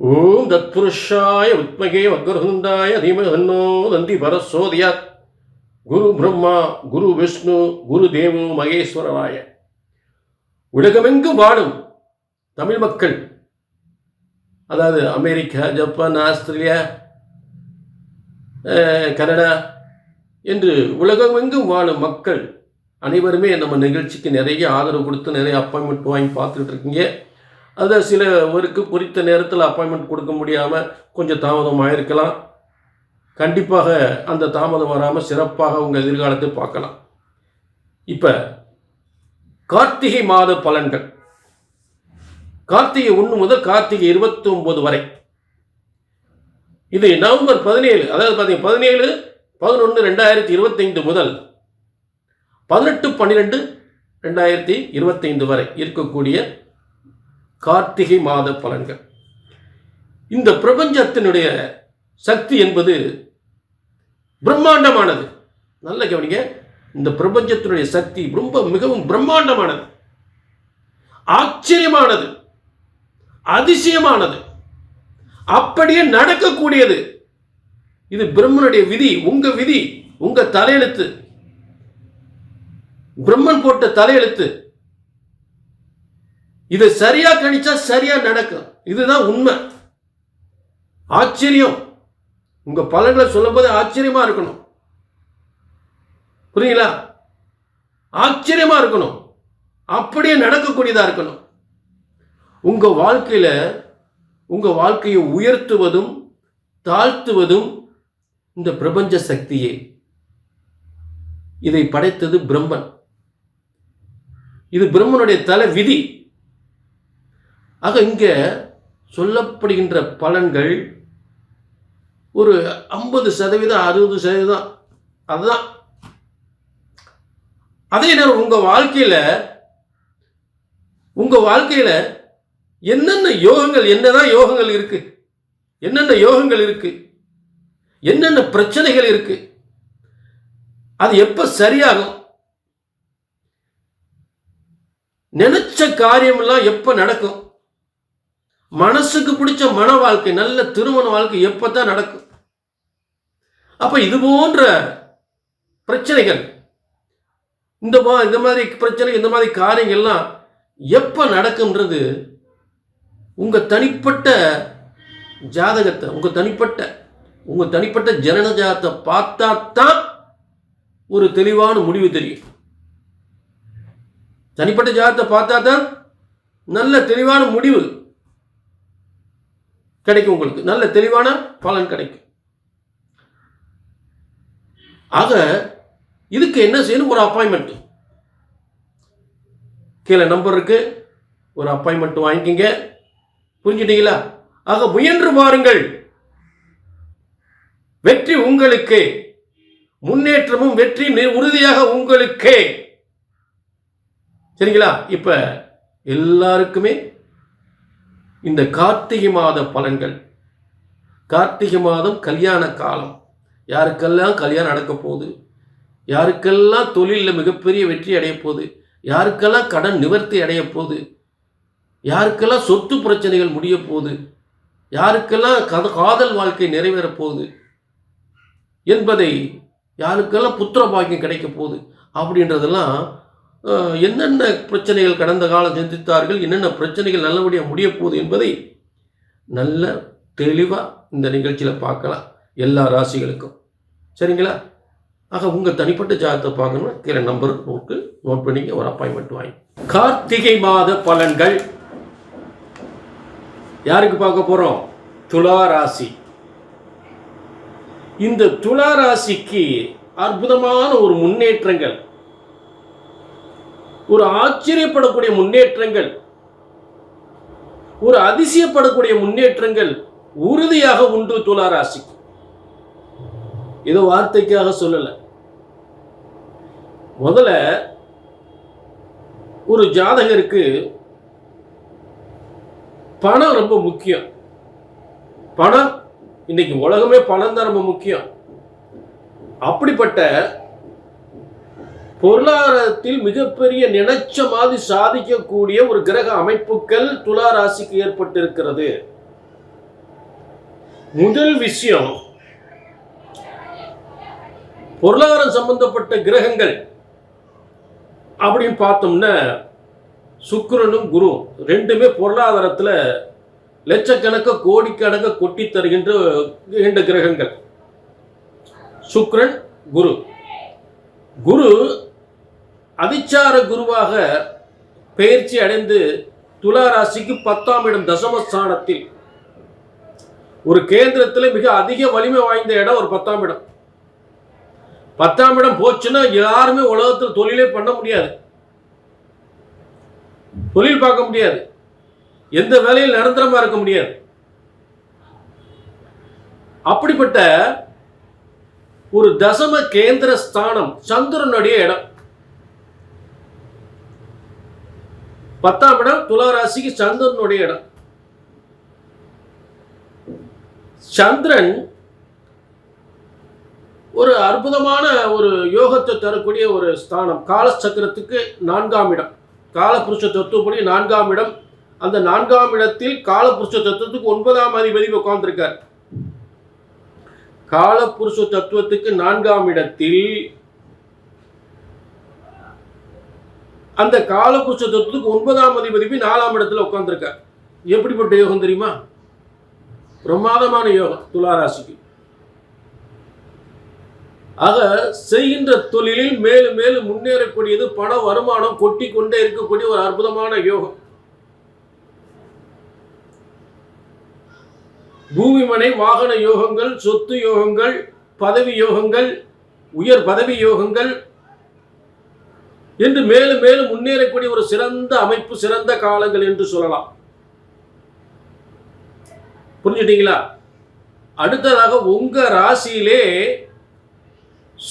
ஓம் தத்புருஷாய வித்மகே வக்ரஹுந்தாய தீமகன்னோ தந்தி பரசோதியாத் குரு பிரம்மா குரு விஷ்ணு குரு தேவோ மகேஸ்வரராய உலகமெங்கும் வாழும் தமிழ் மக்கள் அதாவது அமெரிக்கா ஜப்பான் ஆஸ்திரேலியா கனடா என்று உலகமெங்கும் வாழும் மக்கள் அனைவருமே நம்ம நிகழ்ச்சிக்கு நிறைய ஆதரவு கொடுத்து நிறைய அப்பாயின்மெண்ட் வாங்கி பார்த்துக்கிட்டு இருக்கீங்க. அதை சிலவருக்கு குறித்த நேரத்தில் அப்பாயின்மெண்ட் கொடுக்க முடியாமல் கொஞ்சம் தாமதம் ஆயிருக்கலாம் கண்டிப்பாக அந்த தாமதம் வராமல் சிறப்பாக உங்கள் எதிர்காலத்தை பார்க்கலாம். இப்போ கார்த்திகை மாத பலன்கள். கார்த்திகை ஒன்று முதல் கார்த்திகை இருபத்தி ஒன்பது வரை. இது நவம்பர் பதினேழு அதாவது பார்த்தீங்கன்னா பதினேழு பதினொன்று ரெண்டாயிரத்தி இருபத்தைந்து முதல் பதினெட்டு பன்னிரெண்டு ரெண்டாயிரத்தி இருபத்தைந்து வரை இருக்கக்கூடிய கார்த்திகை மாத பலன்கள். இந்த பிரபஞ்சத்தினுடைய சக்தி என்பது பிரம்மாண்டமானது. நல்ல கவனிங்க. இந்த பிரபஞ்சத்தினுடைய சக்தி ரொம்ப மிகவும் பிரம்மாண்டமானது. ஆச்சரியமானது. அதிசயமானது. அப்படியே நடக்கக்கூடியது. இது பிரம்மனுடைய விதி உங்க விதி உங்க தலையெழுத்து. பிரம்மன் போட்ட தலையெழுத்து. இதை சரியா கணிச்சா சரியா நடக்கும். இதுதான் உண்மை. ஆச்சரியம். உங்க பலன்களை சொல்லும்போது ஆச்சரியமா இருக்கணும். புரியுங்களா ஆச்சரியமா இருக்கணும். அப்படியே நடக்கக்கூடியதா இருக்கணும். உங்க வாழ்க்கையில உங்க வாழ்க்கையை உயர்த்துவதும் தாழ்த்துவதும் இந்த பிரபஞ்ச சக்தியே. இதை படைத்தது பிரம்மன். இது பிரம்மனுடைய தலை விதி. ஆக இங்கே சொல்லப்படுகின்ற பலன்கள் ஒரு ஐம்பது சதவீதம் அறுபது சதவீதம் அதுதான். அதே நேரம் உங்கள் வாழ்க்கையில் உங்கள் வாழ்க்கையில் என்னென்ன யோகங்கள் என்னதான் யோகங்கள் இருக்கு என்னென்ன யோகங்கள் இருக்கு என்னென்ன பிரச்சனைகள் இருக்கு அது எப்போ சரியாகும் நினைச்ச காரியமெல்லாம் எப்போ நடக்கும் மனசுக்கு பிடிச்ச மன வாழ்க்கை நல்ல திருமண வாழ்க்கை எப்பதான் நடக்கும்? அப்ப இது போன்ற பிரச்சனைகள் இந்த மா- இந்த மாதிரி பிரச்சனை இந்த மாதிரி காரியங்கள்லாம் எப்ப நடக்கும்ன்றது உங்க தனிப்பட்ட ஜாதகத்தை உங்க தனிப்பட்ட உங்க தனிப்பட்ட ஜனன ஜாதத்தை பார்த்தா தான் ஒரு தெளிவான முடிவு தெரியும். தனிப்பட்ட ஜாதத்தை பார்த்தா தான் நல்ல தெளிவான முடிவு கிடைக்கும் உங்களுக்கு. நல்ல தெளிவான பலன் கிடைக்கும். ஆக இதுக்கு என்ன செய்யணும்? ஒரு அப்பாயின்மெண்ட் கீழே நம்பர் இருக்கு. ஒரு அப்பாயின்மெண்ட் வாங்கிக்கிங்க. புரிஞ்சுட்டீங்களா? ஆக முயன்று பாருங்கள். வெற்றி உங்களுக்கு. முன்னேற்றமும் வெற்றி நி- உறுதியாக உங்களுக்கே. சரிங்களா? இப்ப எல்லாருக்குமே இந்த கார்த்திகை மாத பலன்கள். கார்த்திகை மாதம் கல்யாண காலம். யாருக்கெல்லாம் கல்யாணம் நடக்க போகுது? யாருக்கெல்லாம் தொழிலில் மிகப்பெரிய வெற்றி அடைய போகுது? யாருக்கெல்லாம் கடன் நிவர்த்தி அடைய போகுது? யாருக்கெல்லாம் சொத்து பிரச்சனைகள் முடிய போகுது? யாருக்கெல்லாம் கத காதல் வாழ்க்கை நிறைவேறப் போகுது? என்பதை யாருக்கெல்லாம் புத்திர பாக்கியம் கிடைக்க போகுது? அப்படின்றதெல்லாம் என்னென்ன பிரச்சனைகள் கடந்த காலம் சந்தித்தார்கள் என்னென்ன பிரச்சனைகள் நல்லபடியாக முடிய போகுது என்பதை நல்ல தெளிவாக இந்த நிகழ்ச்சியில் பார்க்கலாம் எல்லா ராசிகளுக்கும். சரிங்களா? ஆக உங்கள் தனிப்பட்ட ஜாதகத்தை பார்க்கணும்னா கீழே நம்பர் போட்டு நோட் பண்ணிங்க ஒரு அப்பாயின்மெண்ட் வாங்கி. கார்த்திகை மாத பலன்கள். யாருக்கு பார்க்க போகிறோம் துலா ராசி. இந்த துலா ராசிக்கு அற்புதமான ஒரு முன்னேற்றங்கள். ஒரு ஆச்சரியப்படக்கூடிய முன்னேற்றங்கள் ஒரு அதிசயப்படக்கூடிய முன்னேற்றங்கள் உறுதியாக உண்டு துலா ராசிக்கு. ஏதோ வார்த்தைக்காக சொல்லல. முதல்ல ஒரு ஜாதகருக்கு பணம் ரொம்ப முக்கியம். பணம் இன்னைக்கு உலகமே பணம் தான் ரொம்ப முக்கியம். அப்படிப்பட்ட பொருளாதாரத்தில் மிகப்பெரிய நினைச்ச மாதிரி சாதிக்கக்கூடிய ஒரு கிரக அமைப்புகள் துலா ராசிக்கு ஏற்பட்டிருக்கிறது. முதல் விஷயம் பொருளாதாரம் சம்பந்தப்பட்ட கிரகங்கள் அப்படின்னு பார்த்தோம்னா சுக்கரனும் குரு ரெண்டுமே பொருளாதாரத்தில் லட்சக்கணக்க கோடிக்கணக்க கொட்டி தருகின்ற கிரகங்கள். சுக்ரன் குரு. குரு அதிச்சார குருவாக பயிற்சி அடைந்து துலா ராசிக்கு பத்தாம் இடம் தசமஸ்தானத்தில். ஒரு கேந்திரத்தில் மிக அதிக வலிமை வாய்ந்த இடம் ஒரு பத்தாம் இடம். பத்தாம் இடம் போச்சுன்னா யாருமே உலகத்தில் தொழிலே பண்ண முடியாது. தொழில் பார்க்க முடியாது. எந்த வேலையில் நிரந்தரமா இருக்க முடியாது. அப்படிப்பட்ட ஒரு தசம கேந்திர ஸ்தானம் சந்திரனுடைய இடம். பத்தாம் இடம் துலாரசிக்கு சந்திரனுடைய இடம். சந்திரன் ஒரு அற்புதமான ஒரு யோகத்தை தரக்கூடிய ஒரு ஸ்தானம். காலச்சக்கரத்துக்கு நான்காம் இடம். காலபுருஷ தத்துவப்படி நான்காம் இடம். அந்த நான்காம் இடத்தில் காலபுருஷ தத்துவத்துக்கு ஒன்பதாம் அதிபதி உட்கார்ந்துருக்கார். காலபுருஷ தத்துவத்துக்கு நான்காம் இடத்தில் அந்த காலபுருஷ தத்துவத்துக்கு ஒன்பதாம் அதிபதி போய் நாலாம் இடத்துல உட்காந்துருக்கார் எப்படிப்பட்ட யோகம் தெரியுமா? பிரமாதமான யோகம் துளாராசிக்கு. ஆக செய்கின்ற தொழிலில் மேலும் மேலும் முன்னேறக்கூடியது பண வருமானம் கொட்டி கொண்டே இருக்கக்கூடிய ஒரு அற்புதமான யோகம். பூமிமனை வாகன யோகங்கள் சொத்து யோகங்கள் பதவி யோகங்கள் உயர் பதவி யோகங்கள் என்று மேலும் மேலும் முன்னேறக்கூடிய ஒரு சிறந்த அமைப்பு சிறந்த காலங்கள் என்று சொல்லலாம். புரிஞ்சுட்டீங்களா? அடுத்ததாக உங்க ராசியிலே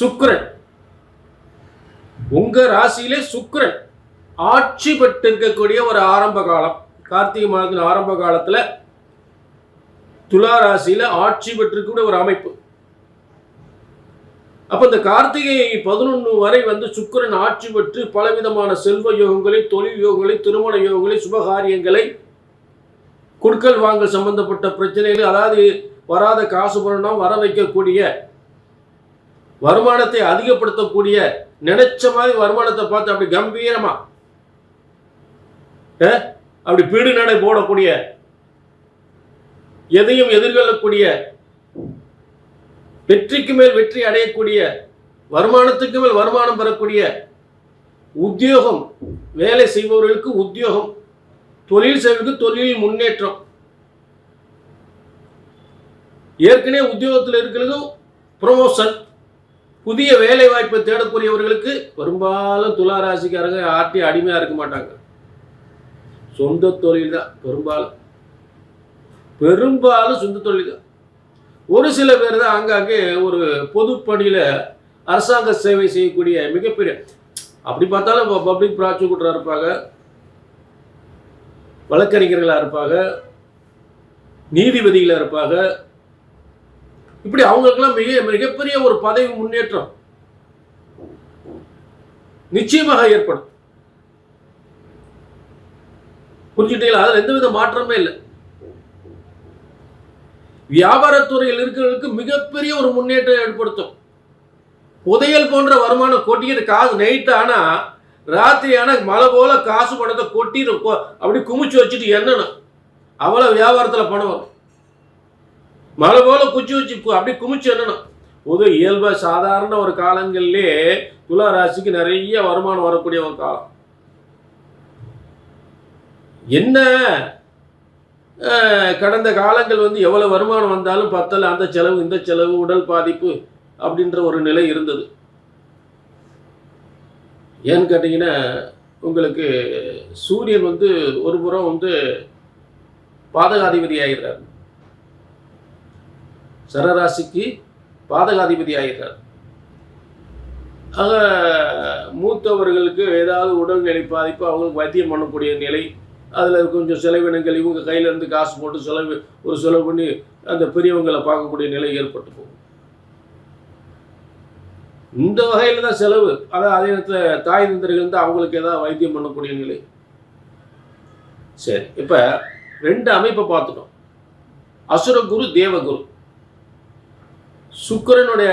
சுக்ரன் உங்க ராசியிலே சுக்ரன் ஆட்சி பெற்றிருக்கக்கூடிய ஒரு ஆரம்ப காலம். கார்த்திகை மாதத்தின் ஆரம்ப காலத்தில் துலா ராசியில் ஆட்சி பெற்றிருக்கக்கூடிய ஒரு அமைப்பு. அப்போ இந்த கார்த்திகை பதினொன்று வரை வந்து சுக்கரன் ஆட்சி பெற்று பலவிதமான செல்வ யோகங்களை தொழில் யோகங்களை திருமண யோகங்களை சுபகாரியங்களை குடுக்கல் வாங்கல் சம்பந்தப்பட்ட பிரச்சனைகள் அதாவது வராத காசு பணம் வர வைக்கக்கூடிய வருமானத்தை அதிகப்படுத்தக்கூடிய நினைச்ச மாதிரி வருமானத்தை பார்த்து அப்படி கம்பீரமா அப்படி பீடு நடை போடக்கூடிய எதையும் எதிர்கொள்ளக்கூடிய வெற்றிக்கு மேல் வெற்றி அடையக்கூடிய வருமானத்துக்கு மேல் வருமானம் பெறக்கூடிய உத்தியோகம் வேலை செய்பவர்களுக்கு உத்தியோகம் தொழில் செய்வதற்கு தொழில் முன்னேற்றம். ஏற்கனவே உத்தியோகத்தில் இருக்கிறது ப்ரொமோஷன் புதிய வேலை வாய்ப்பை தேடக்கூடியவர்களுக்கு பெரும்பாலும் துலா ராசிக்காரங்க அடிமையாக இருக்க மாட்டாங்க. சொந்த தொழில் தான் பெரும்பாலும். பெரும்பாலும் சொந்த தொழில் தான். ஒரு சில பேர் தான் ஆங்காங்கே ஒரு பொதுப்பணியில் அரசாங்க சேவை செய்யக்கூடிய மிகப்பெரிய அப்படி பார்த்தாலும் பப்ளிக் ப்ராசிக்யூட்டராக இருப்பாங்க வழக்கறிஞர்களாக இருப்பாங்க நீதிபதிகளாக இருப்பாங்க. இப்படி அவங்களுக்கெல்லாம் மிக மிகப்பெரிய ஒரு பதவி முன்னேற்றம் நிச்சயமாக ஏற்படும். புரிஞ்சுட்டீங்களா அதில் எந்தவித மாற்றமே இல்லை. வியாபாரத்துறையில் இருக்கிறவர்களுக்கு மிகப்பெரிய ஒரு முன்னேற்றம் ஏற்படுத்தும். புதையல் போன்ற வருமானம் கொட்டிக்கிட்டு காசு நைட் ஆனா ராத்திரி ஆனா மழை போல காசு பணத்தை கொட்டி அப்படி குமிச்சு வச்சுட்டு எண்ணணும். அவ்வளவு வியாபாரத்துல பணம் வரும். மழை போல குச்சி வச்சு கு- அப்படி குமிச்சு எண்ணணும். பொது இயல்பா சாதாரண ஒரு காலங்களிலே துலா ராசிக்கு நிறைய வருமானம் வரக்கூடிய ஒரு காலம். என்ன கடந்த காலங்கள் வந்து எவ்வளோ வருமானம் வந்தாலும் பத்தல அந்த செலவு இந்த செலவு உடல் பாதிப்பு அப்படின்ற ஒரு நிலை இருந்தது. ஏன்னு கேட்டிங்கன்னா உங்களுக்கு சூரியன் வந்து ஒரு புறம் வந்து பாதகாதிபதி ஆகிறார் சரராசிக்கு பாதகாதிபதி ஆகிறார் ஆக மூத்தவர்களுக்கு ஏதாவது உடல்நிலை பாதிப்பு அவங்களுக்கு வைத்தியம் பண்ணக்கூடிய நிலை அதில் கொஞ்சம் செலவினங்கள் இவங்க கையில இருந்து காசு போட்டு செலவு ஒரு செலவு பண்ணி அந்த பெரியவங்களை பார்க்கக்கூடிய நிலை ஏற்பட்டு போகும். இந்த வகையில் தான் செலவு. அதான் அதே நேரத்தில் தாய் தந்தர்கள் வந்து அவங்களுக்கு ஏதாவது வைத்தியம் பண்ணக்கூடிய நிலை. சரி இப்போ ரெண்டு அமைப்பை பார்த்துட்டோம். அசுரகுரு தேவகுரு சுக்கிரனுடைய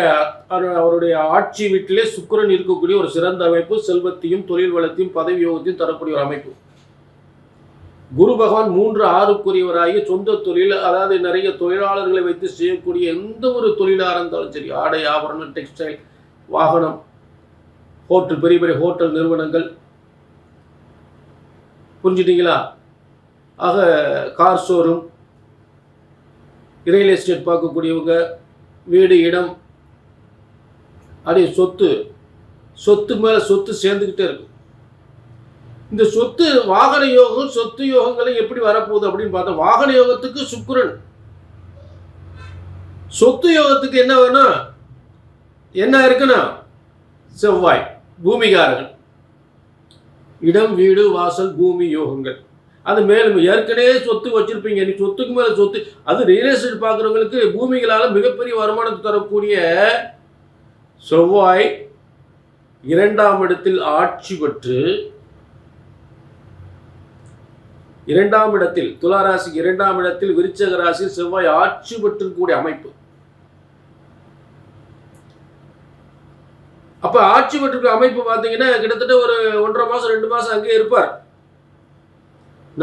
அவருடைய ஆட்சி வீட்டிலே சுக்கிரன் இருக்கக்கூடிய ஒரு சிறந்த அமைப்பு செல்வத்தையும் தொழில் வளத்தையும் பதவி யோகத்தையும் தரக்கூடிய ஒரு அமைப்பு. குரு பகவான் மூன்று ஆறுக்குரியவராகி சொந்த தொழில் அதாவது நிறைய தொழிலாளர்களை வைத்து செய்யக்கூடிய எந்த ஒரு தொழிலாக இருந்தாலும் சரி ஆடை ஆபரணம் டெக்ஸ்டைல் வாகனம் ஹோட்டல் பெரிய பெரிய ஹோட்டல் நிறுவனங்கள். புரிஞ்சுட்டீங்களா? ஆக கார் ஷோரூம் ரியல் எஸ்டேட் பார்க்கக்கூடியவங்க வீடு இடம் அப்படியே சொத்து சொத்து மேலே சொத்து சேர்ந்துக்கிட்டே இருக்கும். இந்த சொத்து வாகன யோகம் சொத்து யோகங்களை எப்படி வரப்போகுது அப்படின்னு பார்த்தா வாகன யோகத்துக்கு சுக்குரன். சொத்து யோகத்துக்கு என்ன வேணும் என்ன இருக்குன்னா செவ்வாய் பூமிகாரர்கள் இடம் வீடு வாசல் பூமி யோகங்கள். அது மேலும் ஏற்கனவே சொத்து வச்சிருப்பீங்க. நீ சொத்துக்கு மேல சொத்து அது ரியல் எஸ்டேட் பார்க்குறவங்களுக்கு பூமிகளால் மிகப்பெரிய வருமானத்தை தரக்கூடிய செவ்வாய் இரண்டாம் இடத்தில் ஆட்சி பெற்று இரண்டாம் இடத்தில் துளாராசி இரண்டாம் இடத்தில் விருச்சக ராசி செவ்வாய் ஆட்சி பெற்றிருக்கக்கூடிய அமைப்பு. அப்ப ஆட்சி பெற்ற அமைப்பு பார்த்தீங்கன்னா கிட்டத்தட்ட ஒரு ஒன்றரை மாசம் ரெண்டு மாசம் அங்கேயே இருப்பார்.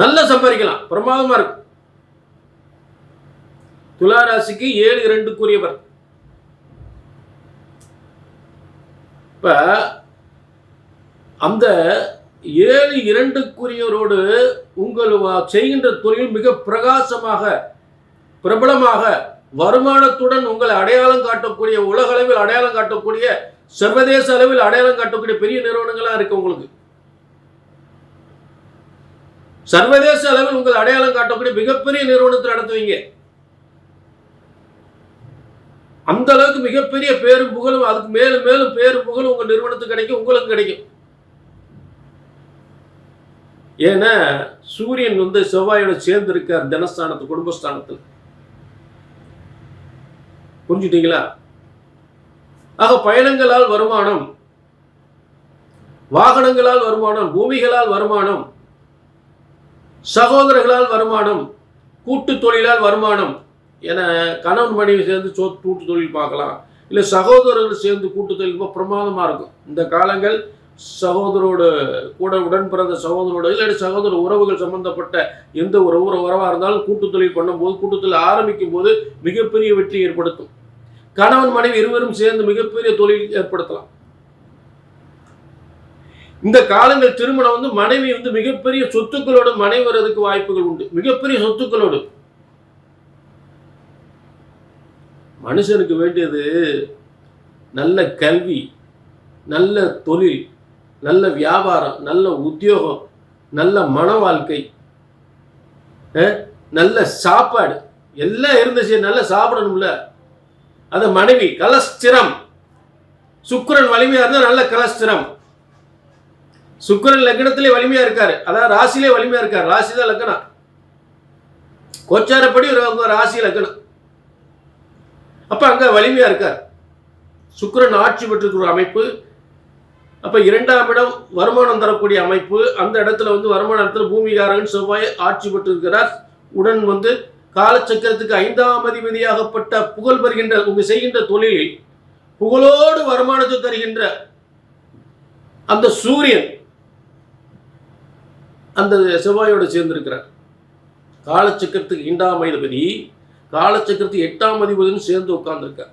நல்லா சம்பாதிக்கலாம் பிரமாதமா இருக்கும். துளாராசிக்கு ஏழு இரண்டுக்குரியவர். இப்ப அந்த ஏழு இரண்டுக்குரியவரோடு உங்கள் செய்கின்ற தொழில் மிக பிரகாசமாக பிரபலமாக வருமானத்துடன் உங்களை அடையாளம் காட்டக்கூடிய உலக அளவில் அடையாளம் காட்டக்கூடிய சர்வதேச அளவில் அடையாளம் காட்டக்கூடிய பெரிய நிறுவனங்களா இருக்கு உங்களுக்கு. சர்வதேச அளவில் உங்கள் அடையாளம் காட்டக்கூடிய மிகப்பெரிய நிறுவனத்தை நடத்துவீங்க. அந்த அளவுக்கு மிகப்பெரிய பேரும் புகழும் அதுக்கு மேலும் மேலும் பேரும் புகழும் உங்கள் நிறுவனத்துக்கு கிடைக்கும் உங்களுக்கு கிடைக்கும். ஏன்னா சூரியன் வந்து செவ்வாயோட சேர்ந்து இருக்கார் தனஸ்தானத்து குடும்பஸ்தானத்தில். புரிஞ்சுட்டீங்களா? ஆக பயணங்களால் வருமானம் வாகனங்களால் வருமானம் பூமிகளால் வருமானம் சகோதரர்களால் வருமானம் கூட்டு தொழிலால் வருமானம் என கணவன் மனைவி சேர்ந்து சோ கூட்டு தொழில் பார்க்கலாம். இல்லை சகோதரர்கள் சேர்ந்து கூட்டு தொழில் ரொம்ப பிரமாதமாக இருக்கும். இந்த காலங்கள் சகோதரோடு கூட உடன் பிறந்த சகோதரோடு இல்லாட்டி சகோதர உறவுகள் சம்பந்தப்பட்ட எந்த ஒரு ஒரு உறவாக இருந்தாலும் கூட்டுத்தொழில் பண்ணும்போது கூட்டுத்தொழில் ஆரம்பிக்கும் போது மிகப்பெரிய வெற்றி ஏற்படுத்தும். கணவன் மனைவி இருவரும் சேர்ந்து மிகப்பெரிய தொழில் ஏற்படுத்தலாம். இந்த காலங்கள் திருமணம் வந்து மனைவி வந்து மிகப்பெரிய சொத்துக்களோடு மனைவரதுக்கு வாய்ப்புகள் உண்டு. மிகப்பெரிய சொத்துக்களோடு. மனுஷனுக்கு வேண்டியது நல்ல கல்வி நல்ல தொழில் நல்ல வியாபாரம் நல்ல உத்தியோகம் நல்ல மன வாழ்க்கை நல்ல சாப்பாடு. எல்லாம் இருந்துச்சு நல்லா சாப்பிடணும்ல. அது மனைவி கலஸ்திரம். சுக்கரன் வலிமையா இருந்தால் நல்ல கலஸ்திரம். சுக்கிரன் லக்னத்திலே வலிமையா இருக்காரு. அதாவது ராசியிலே வலிமையா இருக்காரு. ராசி தான் லக்னம். கோச்சாரப்படி உங்க ராசி லக்னம். அப்ப அங்க வலிமையா இருக்கார். சுக்கரன் ஆட்சி பெற்றிருக்கிற அமைப்பு அப்போ இரண்டாம் இடம் வருமானம் தரக்கூடிய அமைப்பு. அந்த இடத்துல வந்து வருமான இடத்துல பூமிகாரகன் செவ்வாய் ஆட்சி பெற்றிருக்கிறார். உடன் வந்து காலச்சக்கரத்துக்கு ஐந்தாம் அதிபதியாகப்பட்ட புகழ் பெறுகின்ற உங்க செய்கின்ற தொழிலில் புகழோடு வருமானத்தை தருகின்ற அந்த சூரியன் அந்த செவ்வாயோடு சேர்ந்திருக்கிறார். காலச்சக்கரத்துக்கு இரண்டாம் அதிபதி காலச்சக்கரத்துக்கு எட்டாம் அதிபதியும் சேர்ந்து உட்கார்ந்துருக்கார்.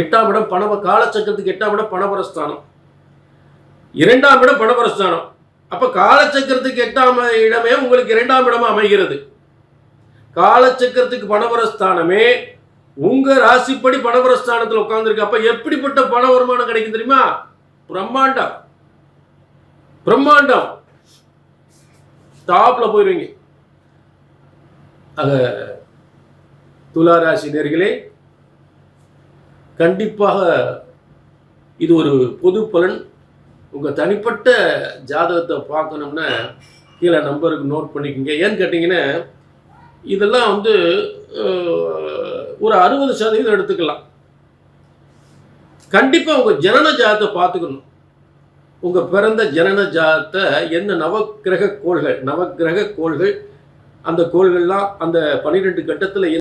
எட்டாம் இடம் பணவ காலச்சக்கரத்துக்கு எட்டாம் இடம் பணபரஸ்தானம் இரண்டாம் இடம் பணபரஸ்தானம் அப்போ காலச்சக்கரத்துக்கு எட்டாம் இடமே உங்களுக்கு இரண்டாம் இடமா அமைகிறது. காலச்சக்கரத்துக்கு பணபரஸ்தானமே உங்கள் ராசிப்படி பணபரஸ்தானத்தில் உட்கார்ந்துருக்கு. அப்போ எப்படிப்பட்ட பண வருமானம் கிடைக்கும் தெரியுமா? பிரம்மாண்டம். பிரம்மாண்டம். டாப்பில் போயிருவீங்க. ஆக துலா ராசி நேர்களே கண்டிப்பாக இது ஒரு பொது பலன் உங்கள் தனிப்பட்ட ஜாதகத்தை பார்க்கணும்னா கீழே நம்பருக்கு நோட் பண்ணிக்கோங்க. ஏன்னு கேட்டிங்கன்னா இதெல்லாம் வந்து ஒரு அறுபது சதவீதம் எடுத்துக்கலாம். கண்டிப்பாக உங்கள் ஜனன ஜாதத்தை பார்த்துக்கணும். உங்கள் பிறந்த ஜனன ஜாதத்தை என்ன நவக்கிரக கோள்கள் நவக்கிரக கோள்கள் அந்த கோள்கள்லாம் அந்த பன்னிரெண்டு கட்டத்தில்